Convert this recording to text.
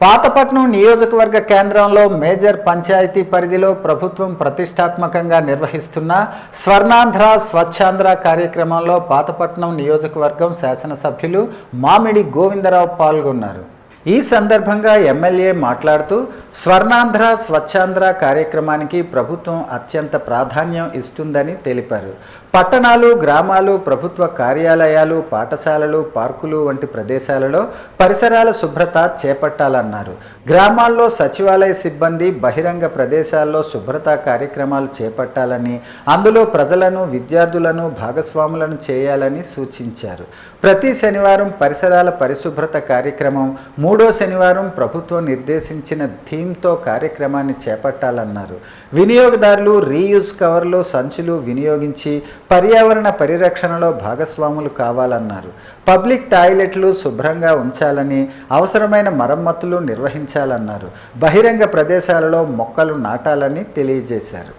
పాతపట్నం నియోజకవర్గ కేంద్రంలో మేజర్ పంచాయతీ పరిధిలో ప్రభుత్వం ప్రతిష్టాత్మకంగా నిర్వహిస్తున్న స్వర్ణాంధ్ర స్వచ్ఛాంధ్ర కార్యక్రమంలో పాతపట్నం నియోజకవర్గం శాసనసభ్యులు మామిడి గోవిందరావు పాల్గొన్నారు. ఈ సందర్భంగా ఎమ్మెల్యే మాట్లాడుతూ స్వర్ణాంధ్ర స్వచ్ఛాంధ్ర కార్యక్రమానికి ప్రభుత్వం అత్యంత ప్రాధాన్యం ఇస్తుందని తెలిపారు. పట్టణాలు గ్రామాలు ప్రభుత్వ కార్యాలయాలు పాఠశాలలు పార్కులు వంటి ప్రదేశాలలో పరిసరాల శుభ్రత చేపట్టాలన్నారు. గ్రామాల్లో సచివాలయ సిబ్బంది బహిరంగ ప్రదేశాల్లో శుభ్రత కార్యక్రమాలు చేపట్టాలని అందులో ప్రజలను విద్యార్థులను భాగస్వాములను చేయాలని సూచించారు. ప్రతి శనివారం పరిసరాల పరిశుభ్రత కార్యక్రమం మూడో శనివారం ప్రభుత్వం నిర్దేశించిన థీమ్తో కార్యక్రమాన్ని చేపట్టాలన్నారు. వినియోగదారులు రీయూజ్ కవర్లు సంచులు వినియోగించి పర్యావరణ పరిరక్షణలో భాగస్వాములు కావాలన్నారు. పబ్లిక్ టాయిలెట్లు శుభ్రంగా ఉంచాలని అవసరమైన మరమ్మతులు నిర్వహించాలన్నారు. బహిరంగ ప్రదేశాలలో మొక్కలు నాటాలని తెలియజేశారు.